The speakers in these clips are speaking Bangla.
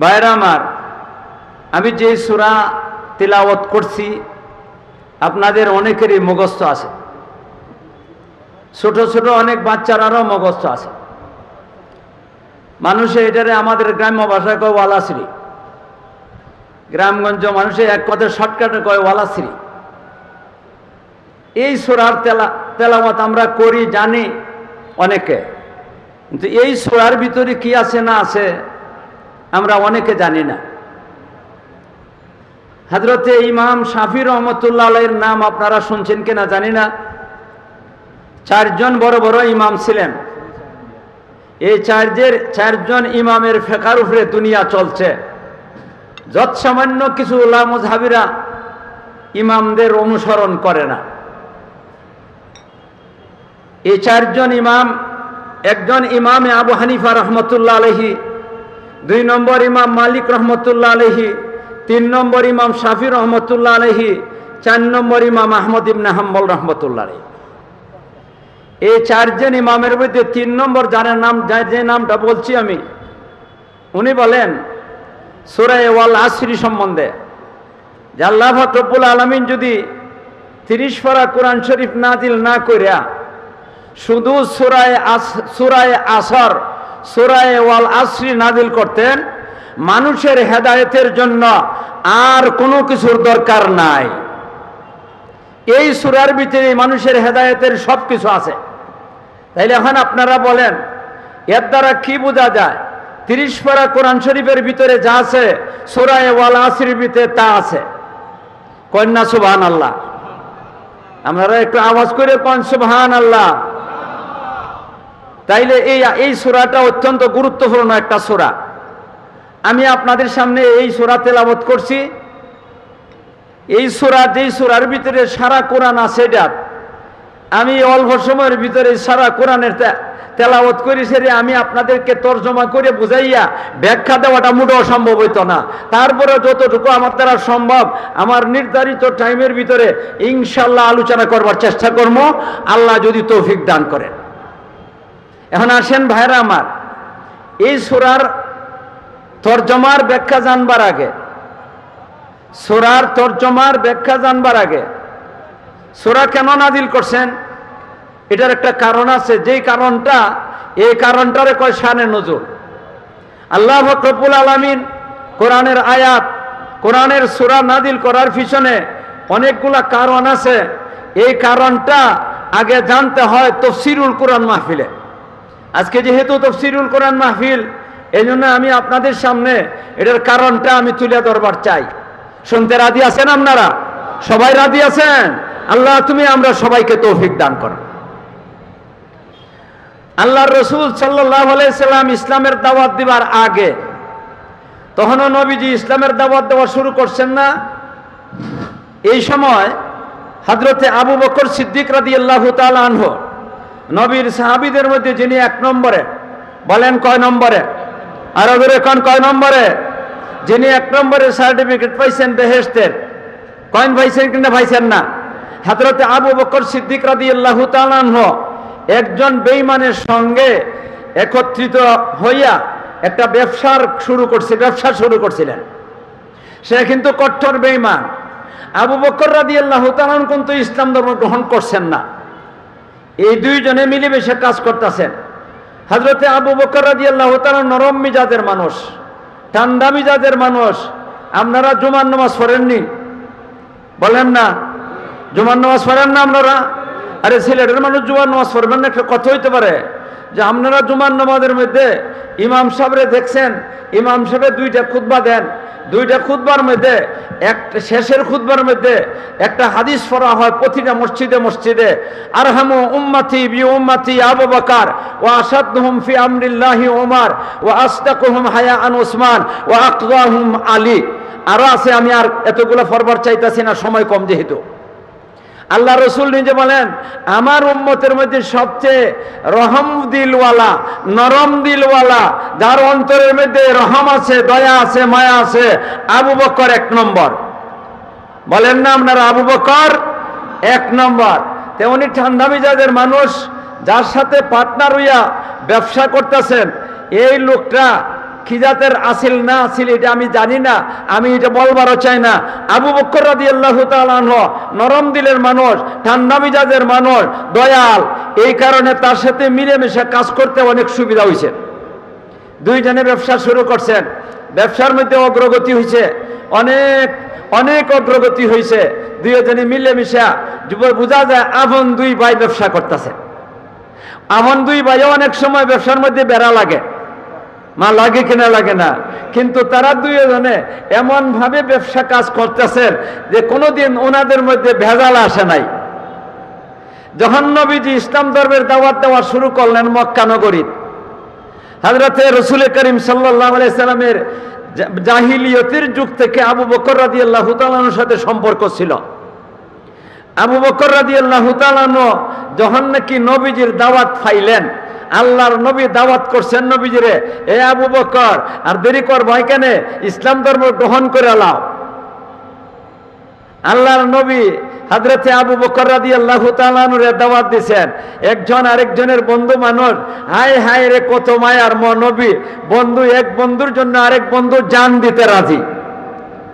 ভাইরা আমার, আমি যে সুরা তিলাওয়াত করছি, আপনাদের অনেকেরই মুখস্থ আছে। ছোট ছোট অনেক বাচ্চারারও মুখস্থ আছে। মানুষে এটারে আমাদের গ্রাম্য ভাষায় কয় ওয়ালাশ্রী। গ্রামগঞ্জ মানুষে এক কথায় শর্টকাটে কয় ওয়ালাশ্রী। এই সুরার তেলা, তেলাওয়াত আমরা করি, জানি অনেকে। কিন্তু এই সুরার ভিতরে কি আছে না আছে আমরা অনেকে জানি না। হজরতে ইমাম শাফি রহমতুল্লাহ নাম আপনারা শুনছেন কিনা জানি না। চারজন বড় বড় ইমাম ছিলেন। এই চার্জের, চারজন ইমামের ফেকার উপরে দুনিয়া চলছে। যৎ সামান্য কিছু উল্লামহাবিরা ইমামদের অনুসরণ করে না। এই চারজন ইমাম, একজন ইমামে আবু হানিফা রহমতুল্লাহ আলহি দুই নম্বর ইমাম মালিক রহমতুল্লাহ আলহি তিন নম্বর ইমাম শাফি রহমতুল্লাহ আলহি চার নম্বর ইমাম আহমদ ইবনে হাম্বল রহমতুল্লাহ এই চারজন ইমামের মধ্যে তিন নম্বর যার নাম, যার যে নামটা বলছি আমি, উনি বলেন সুরায় ওয়াল আসরি সম্বন্ধে, যে আল্লাহ আলমিন যদি তিরিশ ফরা কোরআন শরীফ নাজিল না করিয়া শুধু সুরায় আস, সুরায় আসর সুরায় ওয়াল আসরি নাজিল করতেন, মানুষের হেদায়েতের জন্য আর কোনো কিছুর দরকার নাই। এই সুরার ভিতরে মানুষের হেদায়েতের সব কিছু আছে। তাইলে এখন আপনারা বলেন, এর দ্বারা কি বোঝা যায়? তিরিশ পারা কোরআন শরীফের ভিতরে যা আছে, সুরায় ওয়াল আসরির ভিতরে তা আছে। কন্যা সুবহান আল্লাহ আপনারা একটু আওয়াজ করে কন সুবহান আল্লাহ তাইলে এই এই সুরাটা অত্যন্ত গুরুত্বপূর্ণ একটা সুরা। আমি আপনাদের সামনে এই সোরা তেলাবত করছি। এই সুরা, যেই সোরার ভিতরে সারা কোরআন আছে এটা, আমি অল্প সময়ের ভিতরে সারা কোরআনের তেলাওয়াত করি সেরে আমি আপনাদেরকে তর্জমা করে বুঝাইয়া ব্যাখ্যা দেওয়াটা মোটেও সম্ভব হইতো না। তারপরে যতটুকু আমার দ্বারা সম্ভব, আমার নির্ধারিত টাইমের ভিতরে ইনশাল্লাহ আলোচনা করবার চেষ্টা করব। আল্লাহ যদি তৌফিক দান করেন। এখন আসেন ভাইরা আমার, এই সুরার তর্জমার ব্যাখ্যা জানবার আগে, সুরার তর্জমার ব্যাখ্যা জানবার আগে, সুরা কেন নাজিল করছেন? এটার একটা কারণ আছে, যেই কারণটা, এই কারণটারে কয় শানে নজর আল্লাহ ফকরবুল আলমিন কোরআনের আয়াত, কোরআনের সুরা নাজিল করার পিছনে অনেকগুলা কারণ আছে। এই কারণটা আগে জানতে হয় তফসিরুল কোরআন মাহফিলে। আজকে যেহেতু তফসিরুল কোরআন মাহফিল এই আমি আপনাদের সামনে এটার কারণটা আমি তুলে ধরবার চাই। শুনতে রাজি আছেন আপনারা? সবাই রাজি আছেন? আল্লাহ, তুমি আমরা সবাইকে তৌফিক দান করো। আল্লাহ রসুল সাল্লাম ইসলামের দাওয়াত দিবার আগে, তখনও নবীজি ইসলামের দাওয়াত দেওয়া শুরু করছেন না। এই সময় হজরতে আবু বকর সিদ্দিক রাদি আল্লাহ আনহ নবীর সাহাবিদের মধ্যে যিনি এক নম্বরে, বলেন কয় নম্বরে? আরও কোন, কয় নম্বরে? যিনি এক নম্বরে সার্টিফিকেট পাইছেন বেহেস্তের কয়েন পাইছেন কিনা পাইছেন না? হাজরতে আবু বকর সিদ্দিক রাদি আল্লাহ একজন বেইমানের সঙ্গে একত্রিত হইয়া একটা ব্যবসার শুরু করছে, ব্যবসা শুরু করছিলেন। সে কিন্তু কঠোর বেইমান আবু বকর রাদি আল্লাহ কিন্তু ইসলাম ধর্ম গ্রহণ করছেন না। এই দুইজনে মিলেমিশে কাজ করতেছেন। হজরতে আবু বকর রাজি আল্লাহ নরম মিজাজের মানুষ, ঠান্ডা মিজাজের মানুষ। আপনারা জুমান নামাজ পড়েননি? বলেন না। জুমান নামাজ পড়েন না আপনারা? আরে সিলেটের মানুষ জুমান নামাজ পড়বেন না, একটা কথা হইতে পারে। যে আপনারা জুমার নামাজের মধ্যে ইমাম সাহেবরে দেখছেন, ইমাম সাহেব দুইটা খুতবা দেন। দুইটা খুতবার মধ্যে, একটা শেষের খুতবার মধ্যে একটা হাদিস পড়া হয় প্রতিটা মসজিদে মসজিদে। আরহামু উম্মাতি বি উম্মাতি আবু বকর, ওয়া আসাদহুম ফি আমরিল্লাহি ওমর ওয়া আসদাকুহুম হায়া আন উসমান, ওয়া আকদাহুম আলী। আরও আছে, আমি আর এতগুলো ফরবার চাইতাছি না, সময় কম যেহেতু। আল্লাহ রসুল নিজে বলেন, আমার উম্মতের মধ্যে সবচেয়ে রহম দিলওয়ালা, নরম দিলওয়ালা, যার অন্তরের মধ্যে রহম আছে, দয়া আছে, মায়া আছে, আবু বকর এক নম্বর। বলেন না আপনারা, আবু বকর এক নম্বর। তেমনি ঠান্ডা মিজাজের মানুষ, যার সাথে পার্টনার হইয়া ব্যবসা করতেছেন, এই লোকটা খিজাতের আসিল, না আসিল, এটা আমি জানি না। আমি এটা বলবারও চাই না। আবু বক্কর রাদি আল্লাহ নরম দিলের মানুষ ঠান্ডা মিজাজের মানুষ, দয়াল। এই কারণে তার সাথে মিলেমিশে কাজ করতে অনেক সুবিধা হয়েছে দুইজনে ব্যবসা শুরু করছেন। ব্যবসার মধ্যে অগ্রগতি হয়েছে অনেক অনেক অগ্রগতি হয়েছে দুইজনে মিলেমিশা বোঝা যায়, আপন দুই ভাই ব্যবসা করতেছে। আমন দুই ভাইও অনেক সময় ব্যবসার মধ্যে বেড়া লাগে। মা লাগে কিনা, লাগে না। কিন্তু তারা দুইজনে এমন ভাবে ব্যবসা কাজ করতেছেন যে কোনোদিন ওনাদের মধ্যে ভেজাল আসে নাই। যখন নবীজি ইসলাম ধর্মের দাওয়াত দেওয়া শুরু করলেন মক্কা নগরীর হাজরতে রসুল করিম সাল্লাহ সাল্লামের জাহিলিয়তের যুগ থেকে আবু বকর রাদি আল্লাহ সাথে সম্পর্ক ছিল। আবু বকর রাদি আল্লাহ যখন নাকি নবীজির দাওয়াত ফাইলেন আল্লাহর নবী দাওয়াত করছেন নবীজিরে, এ আবু বকর, আর দেরি কর ভাই কেন? ইসলাম ধর্ম গ্রহণ করে লাও। আল্লাহর নবী হাজরতে আবু বকর রাদি আল্লাহ তালানুরে দাওয়াত দিছেন, একজন আরেকজনের বন্ধু মানুষ, হায় হায় রে কত মায়ার ম নবী, বন্ধু এক বন্ধুর জন্য আরেক বন্ধু জান দিতে রাজি।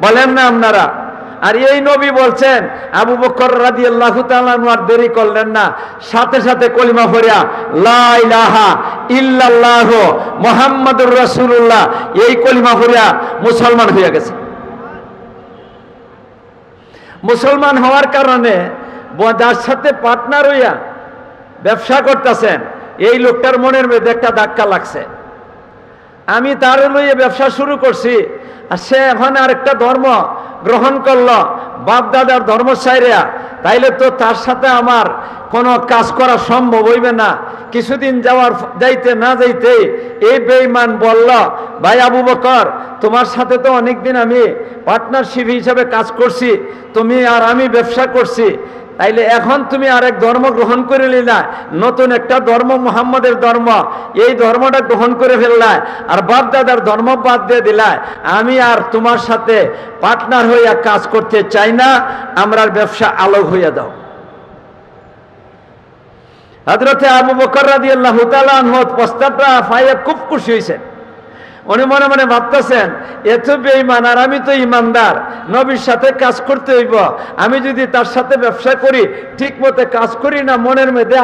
বলেন না আপনারা। আর এই নবী বলছেন, আবু বকর রাদি আল্লাহ আর দেরি করলেন না। সাথে সাথে কলিমা ফরিয়া লাহা ইল্লাল্লাহ মোহাম্মদুর রাসূলুল্লাহ, এই কলিমা ফরিয়া মুসলমান হয়ে গেছে। মুসলমান হওয়ার কারণে যার সাথে পার্টনার হইয়া ব্যবসা করতেছেন, এই লোকটার মনের মধ্যে একটা ধাক্কা লাগছে। আমি তার লইয়ে ব্যবসা শুরু করছি, আর সে এখন আরেকটা ধর্ম গ্রহণ করল। বাপ দাদার ধর্ম সাইরা তাইলে তো তার সাথে আমার কোনো কাজ করা সম্ভব হইবে না। কিছুদিন যাওয়ার যাইতে না যাইতে এই বেইমান বলল, ভাই আবু বকর, তোমার সাথে তো অনেকদিন আমি পার্টনারশিপ হিসাবে কাজ করছি, তুমি আর আমি ব্যবসা করছি। তাইলে এখন তুমি আরেক ধর্ম গ্রহণ করে নিলা। নতুন একটা ধর্ম, মুহাম্মদের ধর্ম। এই ধর্মটা গ্রহণ করে ফেললায় আর বাপ দাদার ধর্ম বাদ দিয়ে দিলায় আমি আর তোমার সাথে পার্টনার হইয়া কাজ করতে চাই না। আমরার ব্যবসা আলোক হইয়া দাও। হজরতে আবু বকর রাদি আল্লাহ প্রস্তাবটা ফাইয়া খুব খুশি হয়েছেন উনি মনে মনে ভাবতেছেন, এত বেঈমান আর আমি তো ইমানদার নবীর সাথে কাজ করতে হইব। আমি যদি তার সাথে ব্যবসা করি ঠিক মতো কাজ করি না, মনের মধ্যে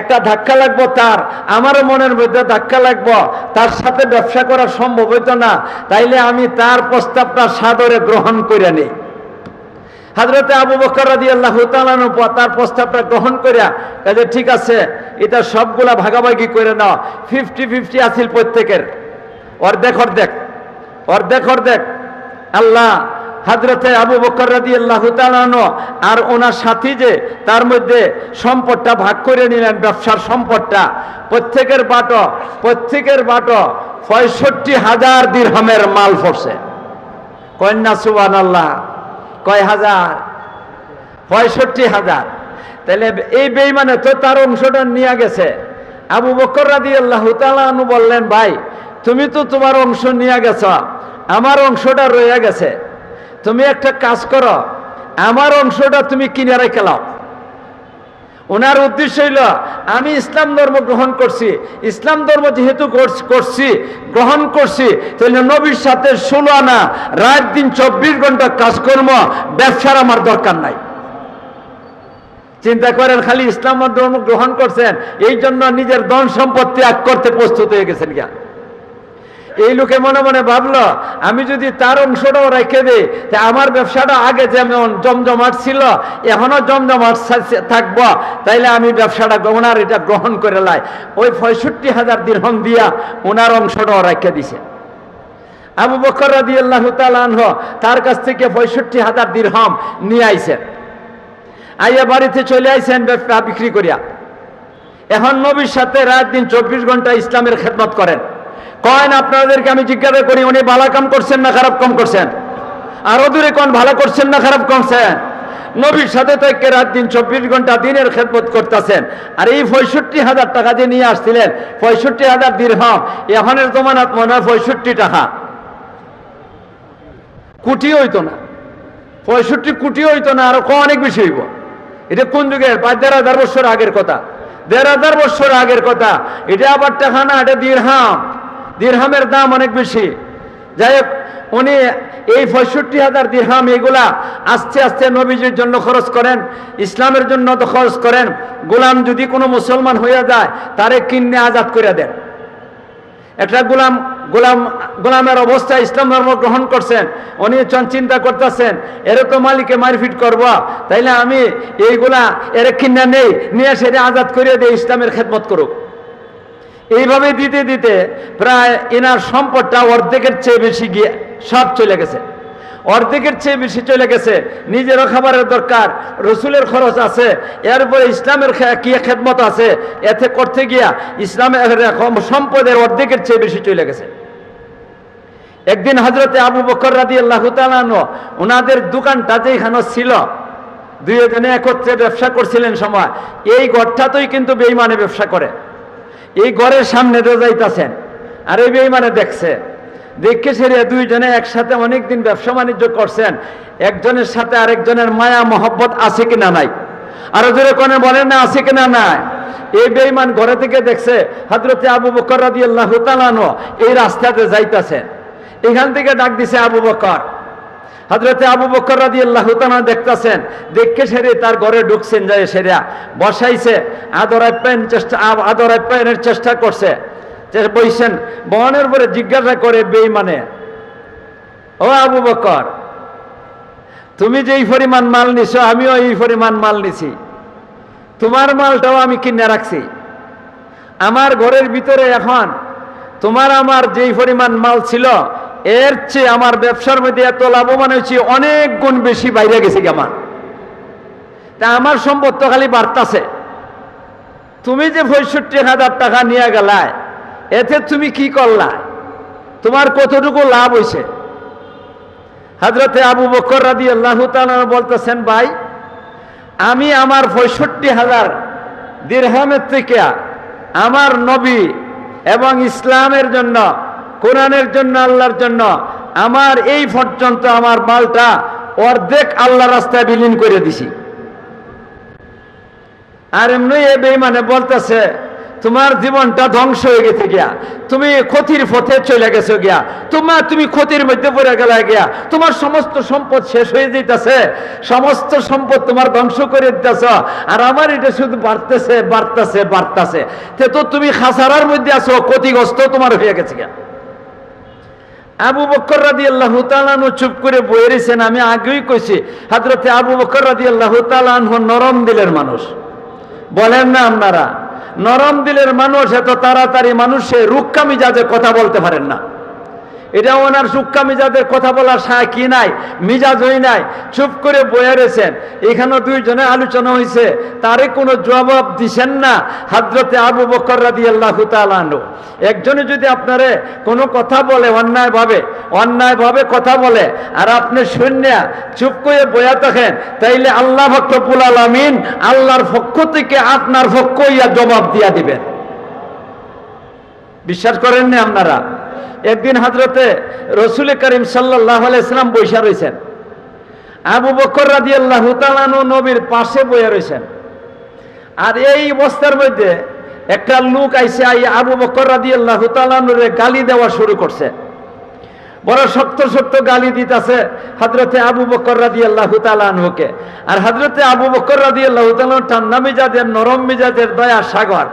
একটা ধাক্কা লাগবো তার, আমারও মনের মধ্যে ধাক্কা লাগবো। তার সাথে ব্যবসা করা সম্ভব হইতো না, তাইলে আমি তার প্রস্তাবটা সাদরে গ্রহণ করে নিই। হাজরতে আবু বকর আল্লাহ তার প্রস্তাবটা গ্রহণ করিয়া কাজে ঠিক আছে, এটা সবগুলা ভাগাভাগি করে নাও, ফিফটি ফিফটি আসিল প্রত্যেকের। অর্ধেক অর্ধেক অর্ধেক অর্ধেক। আল্লাহ হাজরতে আবু বকর রাদি আল্লাহ আর ওনার সাথী যে, তার মধ্যে সম্পদটা ভাগ করে নিলেন, ব্যবসার সম্পদটা। প্রত্যেকের বাটো প্রত্যেকের বাটো পঁয়ষট্টি হাজার দিরহামের মাল পড়ছে। কন্যা সুবান আল্লাহ কয় হাজার? পঁয়ষট্টি হাজার। তাহলে এই বেইমানে তো তার অংশটা নিয়ে গেছে। আবু বকর রাদি আল্লাহ বললেন, ভাই তুমি তো তোমার অংশ নিয়ে গেছ, আমার অংশটা রয়ে গেছে। তুমি একটা কাজ করো, আমার অংশটা তুমি কিনে রেখে লাও ওনার উদ্দেশ্য হইল, আমি ইসলাম ধর্ম গ্রহণ করছি, ইসলাম ধর্ম যেহেতু করছি গ্রহণ করছি, তাহলে নবীর সাথে ষোলো আনা, রাত দিন চব্বিশ ঘণ্টা কাজকর্ম, ব্যবসার আমার দরকার নাই। চিন্তা করেন, খালি ইসলাম ধর্ম গ্রহণ করছেন, এই জন্য নিজের ধন সম্পত্তি ত্যাগ করতে প্রস্তুত হয়ে গেছেন জ্ঞান এই লোকে মনে মনে ভাবলো, আমি যদি তার অংশটাও রেখে দিই, তা আমার ব্যবসাটা আগে যেমন জমজমাট ছিল, এখনও জমজমাট থাকব, তাইলে আমি ব্যবসাটা ওনার এটা গ্রহণ করে লাই। ওই পঁয়ষট্টি হাজার দীর্ঘম দিয়া ওনার অংশটাও রেখে দিছে। আবু বকর রাদি আল্লাহ তার কাছ থেকে পঁয়ষট্টি হাজার দীর্ঘম নিয়ে আইছেন আইয়া বাড়িতে চলে আইছেন ব্যবসা বিক্রি করিয়া। এখন নবীর সাথে রাত দিন চব্বিশ ঘণ্টা ইসলামের খেদমত করেন। কয়েন আপনাদেরকে আমি জিজ্ঞাসা করি, উনি ভালো কাম করছেন না খারাপ কাম করছেন? আরও দূরে কোন, ভালো করছেন না খারাপ করছেন? নবীর সাথে তো একে রাত দিন চব্বিশ ঘণ্টা দিনের খেদমত করতেছেন। আর এই পঁয়ষট্টি হাজার টাকা যে নিয়ে আসছিলেন, পঁয়ষট্টি হাজার দীর্ঘম, এখনের জমানাত মনে হয় পঁয়ষট্টি টাকা। কুটি হইতো না। পঁয়ষট্টি কুটি হইতো না, আরও অনেক বেশি হইব। এটা কোন যুগের? পাঁচ দেড় হাজার বছর আগের কথা। দেড় হাজার বছর আগের কথা। এটা আবার টাকা না, এটা দীর্ঘাম। দিরহামের দাম অনেক বেশি। যাই হোক, উনি এই পঁয়ষট্টি হাজার দিরহাম এগুলা আস্তে আস্তে নবীজির জন্য খরচ করেন, ইসলামের জন্য তো খরচ করেন। গোলাম যদি কোনো মুসলমান হইয়া যায়, তারে কিনে আজাদ করে দেন। একটা গোলাম গোলাম, গোলামের অবস্থায় ইসলাম ধর্ম গ্রহণ করছেন, উনি চন চিন্তা করতেছেন, এর তো মালিকে মারফিট করব, তাইলে আমি এইগুলা এর কিনা নেই, নিয়ে সেটা আজাদ করে দিয়ে ইসলামের খেদমত করুক। এইভাবে দিতে দিতে প্রায় এনার সম্পদটা অর্ধেকের চেয়ে বেশি গিয়ে সব চলে গেছে। অর্ধেকের চেয়ে বেশি চলে গেছে। নিজেরও খাবারের দরকার, রসুলের খরচ আছে, এরপরে ইসলামের কি খেদমত আছে, এতে করতে গিয়া ইসলামের সম্পদের অর্ধেকের চেয়ে বেশি চলে গেছে। একদিন হজরতে আবু বকর রাদি আল্লাহ ওনাদের দোকানটা যেখানে ছিল, দুইজনে একত্রে ব্যবসা করছিলেন সময়। এই ঘরটাতেই কিন্তু বেইমানে ব্যবসা করে। এই ঘরের সামনে যাইতাছেন। আর এই বেইমানে দেখছে, দেখে সেরে দুইজনে একসাথে অনেকদিন ব্যবসা বাণিজ্য করছেন, একজনের সাথে আরেকজনের মায়া মহব্বত আছে কিনা নাই? আরও জোরে কোনে বলেন না, আছে কিনা নাই? এই বেইমান ঘরে থেকে দেখছে হজরতে আবু বকর রাদি আল্লাহ এই রাস্তাতে যাইতাছেন। এখান থেকে ডাক দিছে আবু বকর হজরতে আবু বকর রাদি আল্লাহ দেখতেছেন, দেখে সেরে তার ঘরে ঢুকছেন, যায় সেরা বসাইছে আদর আপ্যায়ন চেষ্টা আদর আপ্যায়নের চেষ্টা করছে। বইছেন বহনের পরে জিজ্ঞাসা করে বেইমানে ও আবু বকর, তুমি যেই পরিমাণ মাল নিছো, আমিও এই পরিমাণ মাল নিছি। তোমার মালটাও আমি কিনে রাখছি। আমার ঘরের ভিতরে এখন তোমার আমার যেই পরিমাণ মাল ছিল এর চেয়ে আমার ব্যবসার মধ্যে এত লাভবান হয়েছি, অনেক গুণ বেশি বাইরে গেছে আমার। তা আমার সম্পদ তো খালি বাড়তাছে। তুমি যে পঁয়ষট্টি হাজার টাকা নিয়ে গেলায়, এতে তুমি কি করলা? তোমার কতটুকু লাভ হয়েছে? হাজরতে আবু বকর রাদি আল্লাহ বলতেছেন, ভাই, আমি আমার পঁয়ষট্টি হাজার দিরহামের থেকে আমার নবী এবং ইসলামের জন্য কোরআনের জন্য, আল্লাহর জন্য। আমার এই পর্যন্ত আমার মালটা অর্ধেক আল্লাহ রাস্তায় বিলীন করে দিছি। আর এমনি এ বেইমানে বলতেছে, তোমার জীবনটা ধ্বংস হয়ে গেছে গিয়া। তুমি ক্ষতির পথে চলে গেছো গিয়া। তোমার তুমি ক্ষতির মধ্যে পড়ে গেলে গিয়া। তোমার সমস্ত সম্পদ শেষ হয়ে যেতেছে সমস্ত সম্পদ তোমার ধ্বংস করে দিতেছ। আর আমার এটা শুধু বাড়তেছে বাড়তেছে বাড়তেছে। তে তো তুমি খাসারার মধ্যে আছো, ক্ষতিগ্রস্ত তোমার হয়ে গেছে গিয়া। আবু বকর রাদি আল্লাহ তালানু চুপ করে বয়ে রেছেন আমি আগেই কইছি, হাজরতে আবু বকর রাদি আল্লাহ নরম দিলের মানুষ। বলেন না আপনারা, নরম দিলের মানুষ এত তাড়াতাড়ি মানুষে রুক্কা মিজাজে কথা বলতে পারেন না। এটা ওনার সুক্কা মিজাজের কথা বলার সায় কি নাই? মিজাজ হই নাই। চুপ করে বয়ে রয়েছেন। এখানেও দুইজনে আলোচনা হয়েছে তারে কোনো জবাব দিছেন না হাজরতে আবু বকর রাদি আল্লাহ তালানু একজনে যদি আপনারে কোনো কথা বলে, অন্যায়ভাবে অন্যায়ভাবে কথা বলে, আর আপনি শুনিয়া চুপ করে বয়া থাকেন, তাইলে আল্লাহ ভক্তপুল আলমিন আল্লাহর পক্ষ থেকে আপনার পক্ষ ইয়া জবাব দিয়া দিবেন। বিশ্বাস করেননি আপনারা? একদিন হাজরতে রসুল করিম সাল্লাহ আলাইসালাম বৈশা রয়েছেন আবু বকর রাজি আল্লাহ নবীর পাশে বইয়া রয়েছেন আর এই অবস্থার মধ্যে একটা লোক আইসে আই আবু বকর রাজি আল্লাহ গালি দেওয়া শুরু করছে। বড় শক্ত শক্ত গালি দিতেছে হজরতে আবু বকর রাজি আল্লাহ আর হজরতে আবু বকর রাজি আল্লাহ ঠান্ডা মিজাজের, নরম মিজাজের, দয়া, সাগর।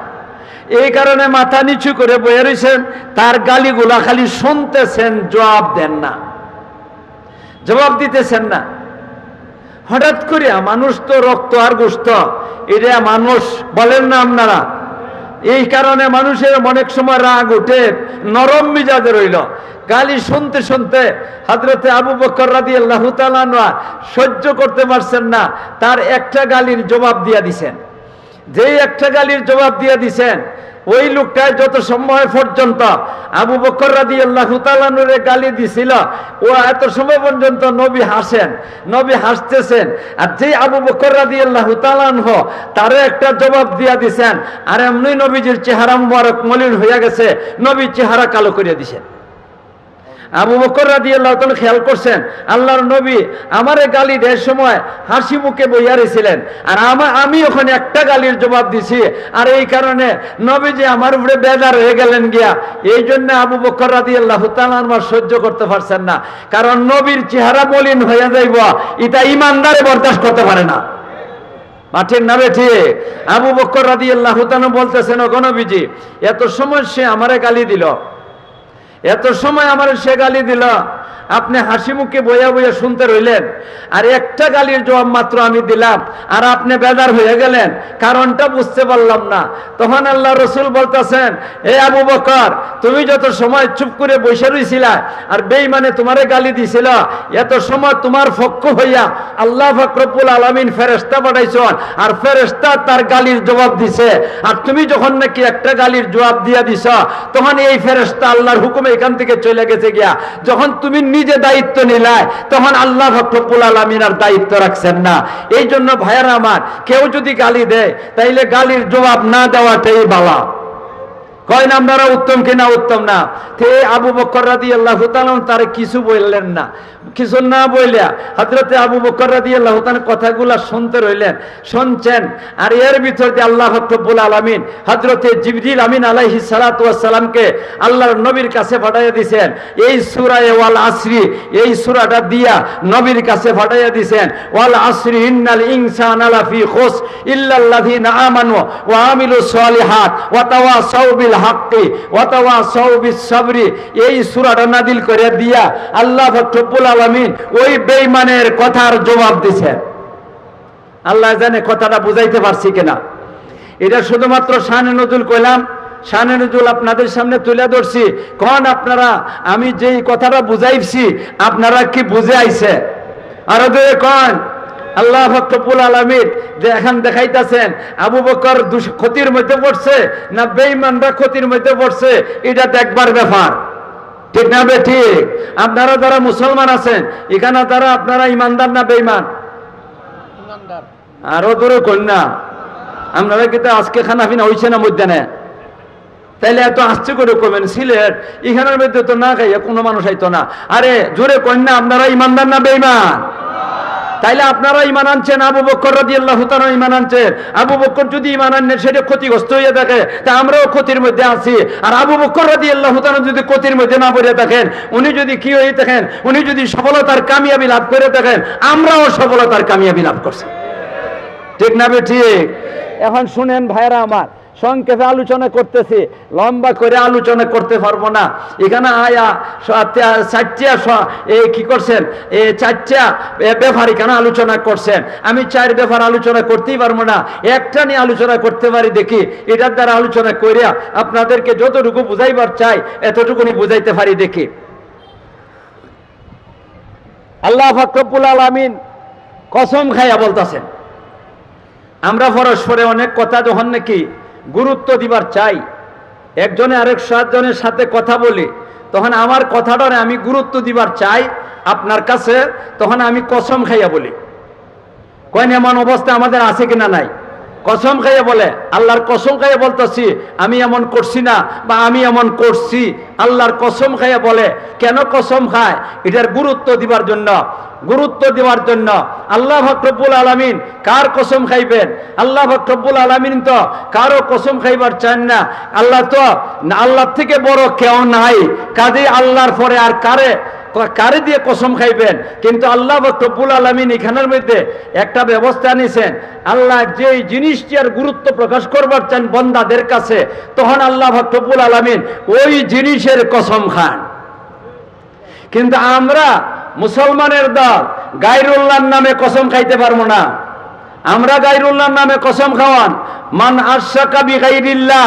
এই কারণে মাথা নিচু করে বয়ে রয়েছেন তার গালিগুলা খালি শুনতেছেন, জবাব দেন না। জবাব দিতেছেন না। হঠাৎ করে মানুষ তো রক্ত আর গোস্ত, এটা মানুষ, বলেন না আপনারা। এই কারণে মানুষের অনেক সময় রাগ উঠে নরম মিজাজে রইল। গালি শুনতে শুনতে হাজরতে আবু বকর রাদি আল্লাহ সহ্য করতে পারছেন না, তার একটা গালির জবাব দিয়া দিছেন। যেই একটা গালির জবাব দিয়া দিছেন ওই লোকটায় যত সময় পর্যন্ত আবু বকর রাদি আল্লাহ তালানুরে গালি দিছিল, ও এত সময় পর্যন্ত নবী হাসেন, নবী হাসতেছেন, আর যে আবু বকর রাজি আল্লাহ তালানহ তারও একটা জবাব দিয়া দিছেন, আর এমনি নবীজির চেহারা মুবারক মলিন হইয়া গেছে, নবীর চেহারা কালো করিয়া দিছেন। আবু বকর রাদি আল্লাহ খেয়াল করছেন, আল্লাহর নবী আমারে গালি দেওয়ার সময় হাসি মুখে বইয়া রেছিলেন আর আমা আমি ওখানে একটা গালির জবাব দিছি। আর এই কারণে নবী যে আমার উপরে বেদার হয়ে গেলেন গিয়া, এই জন্য আবু বকর রাদি আল্লাহ আমার সহ্য করতে পারছেন না। কারণ নবীর চেহারা মলিন হয়ে যাইব, এটা ইমানদারে বরদাস্ত করতে পারে না। মাঠের নামে ঠিক আবু বকর রাদি আল্লাহ বলতেছেন গণবিজি এত সময় সে আমারে গালি দিল। এত সময় আমার সে গালি দিল। আপনি হাসি মুখে বইয়া বইয়া শুনতে রইলেন। আর একটা গালির জবাব মাত্র আমি দিলাম। আর আপনি বেদার হয়ে গেলেন। কারণটা বুঝতে পারলাম না। তখন আল্লাহ রসুল বলতেছেন, এ আবু বকর, তুমি যত সময় চুপ করে বসে রইছিলা আর বেইমানে তোমারে গালি দিছিল, এত সময় তোমার পক্ষ হইয়া আল্লাহ ফকরবুল আলমিন ফেরেস্তা পাঠাইছ আর ফেরেস্তা তার গালির জবাব দিছে। আর তুমি যখন নাকি একটা গালির জবাব দিয়া দিছ, তখন এই ফেরেস্তা আল্লাহর হুকুমে এখান থেকে চলে গেছে গিয়া। যখন তুমি নিজে দায়িত্ব নিলায়, তখন আল্লাহ ফকরবুল আলমিন আর দায়িত্ব রাখছেন না। এই জন্য ভাইয়ারা আমার, কেউ যদি গালি দেয়, তাইলে গালির জবাব না দেওয়াটাই বাবা কয় নাম্বারা উত্তম কিনা উত্তম না? তে আবু বকর রাদি আল্লাহ তারে কিছু বললেন না। কিছু না বইলিয়া হজরতে আবু বকর রাদি আল্লাহ কথাগুলা শুনতে রইলেন। শুনছেন, আর এর ভিতর দিয়ে আল্লাহ ফকরবুল আলমিন হজরতে জিবরিল আমিন আলাইহি সালাতামকে আল্লাহর নবীর কাছে পাঠাইয়া দিছেন। এই সুরায় ওয়াল আসরি, এই সুরাটা দিয়া নবীর কাছে পাঠাইয়া দিছেন। ওয়াল আসরি, ইন্নাল ইনসান আলাফি খোস ইল্লাল্লাযিনা আমানু ওয়া আমিলুস সালিহাত ওয়া তাওয়াসাউ বিল হাক্কি ওয়া তাওয়াসাউ বিস সাবরি এই সূরাটা নাযিল করে দিয়া আল্লাহ রব্বুল আলামিন ওই বেঈমানের কথার জবাব দিছেন। আল্লাহ জানে কথাটা বুঝাইতে পারছি কিনা। এটা শুধুমাত্র শানে নজুল কইলাম, শানে নজুল আপনাদের সামনে তুলে ধরছি। কন আপনারা, আমি যেই কথাটা বুঝাইছি, আপনারা কি বুঝে আইছে? আরও কন? আল্লাহ ফকরবুল আলমীর যে এখন দেখাইতেছেন আবু বকর ক্ষতির মধ্যে পড়ছে না বেঈমানরা ক্ষতির মধ্যে পড়ছে এটা দেখবার ব্যাপার। ঠিক না বে ঠিক? আপনারা যারা মুসলমান আছেন এখানে তারা আপনারা ইমানদার না বেঈমান? আরও দূরে কন্যা আপনারা কিন্তু আজকে খানা পিনা হইছে না মধ্যে তাইলে এত আসছে করে কমেন সিলেট এখানের মধ্যে তো না খাইয়া কোনো মানুষ আইতো না। আরে জোরে কন্যা আপনারা ইমানদার না বেঈমান? তাইলে আপনারা ইমান আনছেন, আবু বক্কর রাজি আল্লাহ ইমান আনছেন আবু বক্কর যদি ইমান আনেন সেটা ক্ষতিগ্রস্ত হয়ে থাকে। তা আমরাও ক্ষতির মধ্যে আছি। আর আবু বক্কর রাজি আল্লাহ যদি ক্ষতির মধ্যে না পড়ে থাকেন, উনি যদি কি হয়ে থাকেন, উনি যদি সফলতার কামিয়াবি লাভ করে থাকেন, আমরাও সফলতার কামিয়াবি লাভ করছি। ঠিক না ঠিক? এখন শুনেন ভাইরা আমার সংক্ষেপে আলোচনা করতেছি। লম্বা করে আলোচনা করতে পারব না। এখানে আয়া চারটা এই কি করছেন? এ চারটা ব্যাপার এখানে আলোচনা করছেন। আমি চার ব্যাপার আলোচনা করতেই পারব না। একটা নিয়ে আলোচনা করতে পারি দেখি। এটার দ্বারা আলোচনা করিয়া আপনাদেরকে যতটুকু বুঝাইবার চাই, এতটুকুনি বুঝাইতে পারি দেখি। আল্লাহ ফাকরুল আলমিন কসম খাইয়া বলতেছেন। আমরা পরস্পরে অনেক কথা যখন নাকি গুরুত্ব দিবার চাই। একজনে আরেক সাতজনের সাথে কথা বলি, তখন আমার কথাটারে আমি গুরুত্ব দিবার চাই, আপনার কাছে তখন আমি কসম খাইয়া বলি। কয়েন এমন অবস্থা আমাদের আছে কিনা নাই? কসম খাইয়ে বলে, আল্লাহর কসম খাইয়া বলতেছি, আমি এমন করছি না বা আমি এমন করছি। আল্লাহর কসম খাইয়ে বলে, কেন কসম খায়? এটার গুরুত্ব দিবার জন্য, গুরুত্ব দেওয়ার জন্য। আল্লাহ ফকরবুল আলমিন কার কসম খাইবেন? আল্লাহ ফকরবুল আলমিন তো কারও কসম খাইবার চান না। আল্লাহ তো আল্লাহ থেকে বড় কেউ নাই। কাজে আল্লাহর পরে আর কারে কারে দিয়ে কসম খাইবেন? কিন্তু আল্লাহ তব্বুল আলমিন এখানের মধ্যে একটা ব্যবস্থা নিছেন আল্লাহ যে জিনিসটির গুরুত্ব প্রকাশ করবার চান বন্দাদের কাছে, তখন আল্লাহ তব্বুল আলমিন ওই জিনিসের কসম খান। কিন্তু আমরা মুসলমানের দল গাইরুল্লাহর নামে কসম খাইতে পারব না। আমরা গাইরুল্লাহর নামে কসম খাওয়ান। মান আশাকা বিগাইরিল্লাহ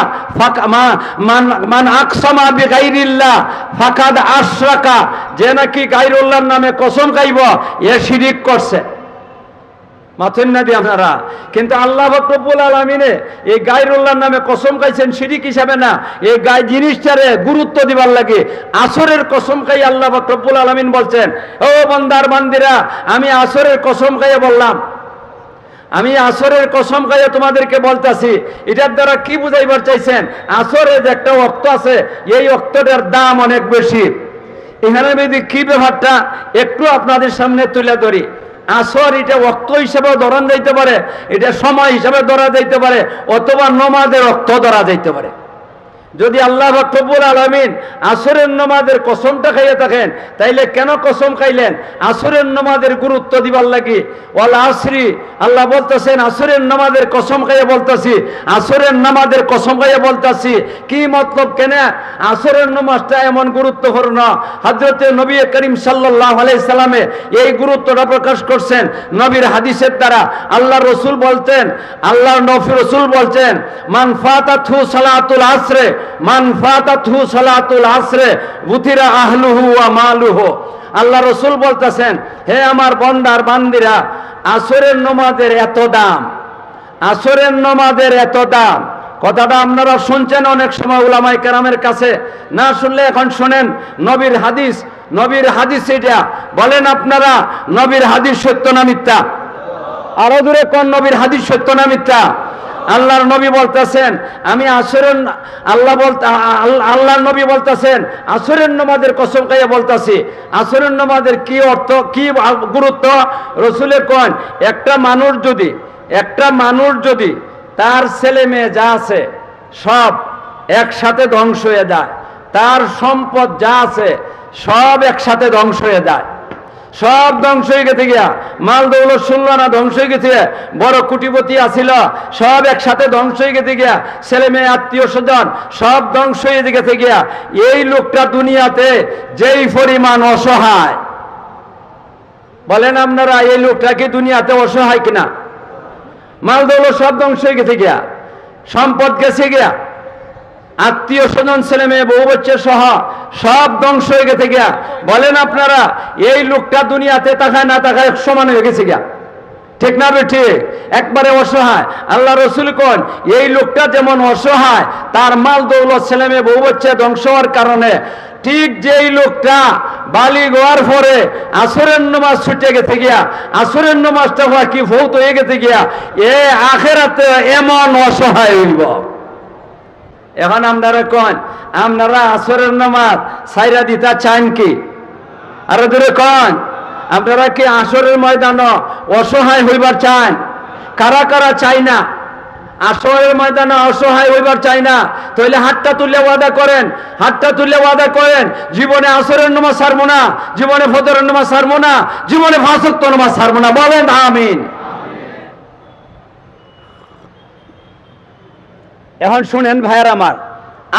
মান মান আকসামা বিগাইরিল্লাহ, ফাকাদ আশরাকা। যে নাকি গাইরুল্লাহর নামে কসম খাইব, এ শিরিক করছে। মাথেন না আপনারা, কিন্তু আল্লাহ রব্বুল আলমিনে এই গাইরুল্লাহর নামে কসম খাইছেন শিরিক হিসাবে না। এই গাই জিনিসটারে গুরুত্ব দিবার লাগে। আসরের কসম খাই আল্লাহ রব্বুল আলমিন বলছেন, ও বন্দার বান্দিরা, আমি আসরের কসম খাইয়ে বললাম আমি আসরের কসম খাইয়ে তোমাদেরকে বলতেছি, এটার দ্বারা কি বুঝাইবার চাইছেন? আসরের যে একটা অক্ত আছে, এই অক্তটার দাম অনেক বেশি। এখানে যদি কি ব্যাপারটা একটু আপনাদের সামনে তুলে ধরি, আসর এটা অক্ত হিসেবে ধরান যাইতে পারে, এটা সময় হিসাবে ধরা যাইতে পারে, অথবা নমাজের অক্ত ধরা যাইতে পারে। যদি আল্লাহ রকবুল আলমিন আসরের নমাজের কসমটা খাইয়ে থাকেন, তাইলে কেন কসম খাইলেন? আসরের নমাজের গুরুত্ব দিবার লাগি। ওয়াল আসরি, আল্লাহ বলতেছেন, আসরের নমাজের কসম খাইয়ে বলতেছি, আসরের নামাজের কসম খাইয়ে বলতেছি। কি মতলব কেন? আসরের নমাজটা এমন গুরুত্বপূর্ণ। হজরতে নবী করিম সাল্লাহ আলাইসাল্লামে এই গুরুত্বটা প্রকাশ করছেন নবীর হাদিসের দ্বারা। আল্লাহ রসুল বলতেন আল্লাহ নফি রসুল বলছেন মান ফাতাথু সালাতুল আসরে আল্লাহ রসুল বলতেছেন, হে আমার বন্দার বান্দিরা, আসরের নমাজের এত দাম, আসরের নমাজের এত দাম। কথাটা আপনারা শুনছেন অনেক সময় উলামাই কেরামের কাছে। না শুনলে এখন শোনেন, নবীর হাদিস নবীর হাদিস এটা। বলেন আপনারা, নবীর হাদিস সত্য না মিথ্যা? আরও দূরে কোন, নবীর হাদিস সত্য না মিথ্যা? আল্লাহর নবী বলতেছেন, আমি আসরের আল্লাহ বলতে আল্লাহ- আল্লাহর নবী বলতেছেন, আসরের নমাজের কসম খাইয়া বলতাছি, আসরের নমাজের কি অর্থ, কি গুরুত্ব? রসুলের কোন, একটা মানুষ যদি একটা মানুষ যদি তার ছেলে মেয়ে যা আছে, সব একসাথে ধ্বংস হয়ে যায়, তার সম্পদ যা আছে, সব একসাথে ধ্বংস হয়ে যায়। সব ধ্বংস হয়ে গেছে গিয়া। মাল দৌলত শুনলো না, ধ্বংস হয়ে গেছে। বড় কুটিপতি আসিল, সব একসাথে ধ্বংস হয়ে গেছে গিয়া। ছেলে মেয়ে, আত্মীয় স্বজন, সব ধ্বংস হয়ে গেছে গিয়া। এই লোকটা দুনিয়াতে যেই পরিমাণ অসহায়। বলেন আপনারা, এই লোকটা কি দুনিয়াতে অসহায় কিনা? মাল দৌলত সব ধ্বংস হয়ে গেছে গিয়া। সম্পদ গেছে গিয়া। আত্মীয় স্বজন, ছেলে মেয়ে, বউ বাচ্চা সহ সব ধ্বংস হয়ে গেছে গিয়া। বলেন আপনারা, এই লোকটা দুনিয়াতে তাকায় না তাকায় সমান হয়ে গেছে গিয়া। ঠিক না বে ঠিক? একবারে অসহায়। আল্লাহ রসুল কোন, এই লোকটা যেমন অসহায়, তার মাল দৌলত, ছেলে মেয়ে, বউ বাচ্চা ধ্বংস হওয়ার কারণে ঠিক যেই লোকটা বালি গোয়ার পরে আসরের নমাজ ছুটে গেছে গিয়া, আসরের নমাজটা হওয়া কি ভৌত হয়ে গেছে গিয়া, এ আখেরাতে এমন অসহায় হইব। এখন আপনারা কন? আপনারা আসরের নামাজ সাইরা দিতা চান কি? আরও দূরে কন? আপনারা কি আসরের ময়দান অসহায় হইবার চান? কারা কারা চাই না? আসরের ময়দানে অসহায় হইবার চাই না? তাহলে হাতটা তুললে ওয়াদা করেন, হাতটা তুললে ওয়াদা করেন, জীবনে আসরের নামাজ সারবো না, জীবনে ফজরের নামাজ সারবো না, জীবনে ভাষত্ব নামাজ সারবো না। বলেন আমিন। এখন শুনেন ভাইয়ার আমার,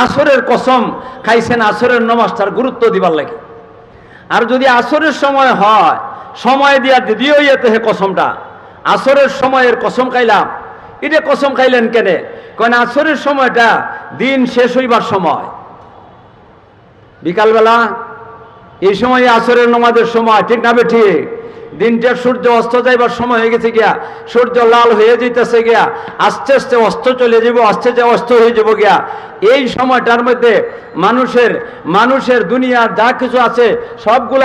আসরের কসম খাইছেন আসরের নমাজটার গুরুত্ব দিবার লাগে। আর যদি আসরের সময় হয়, সময় দিয়া দিদিও ইয়েতে হে কসমটা। আসরের সময়ের কসম খাইলাম এটা কসম খাইলেন কেনে? কেন আসরের সময়টা দিন শেষ হইবার সময়। বিকালবেলা এই সময় আসরের নমাজের সময়, ঠিক না ঠিক? দিনটার সূর্য অস্ত যাইবার সময় হয়ে গেছে গিয়া, সূর্য লাল হয়ে যেতেছে গিয়া, আস্তে আস্তে অস্ত চলে যাব, আস্তে আস্তে অস্ত হয়ে যাব গিয়া। এই সময়টার মধ্যে মানুষের মানুষের দুনিয়ার যা কিছু আছে, সবগুলা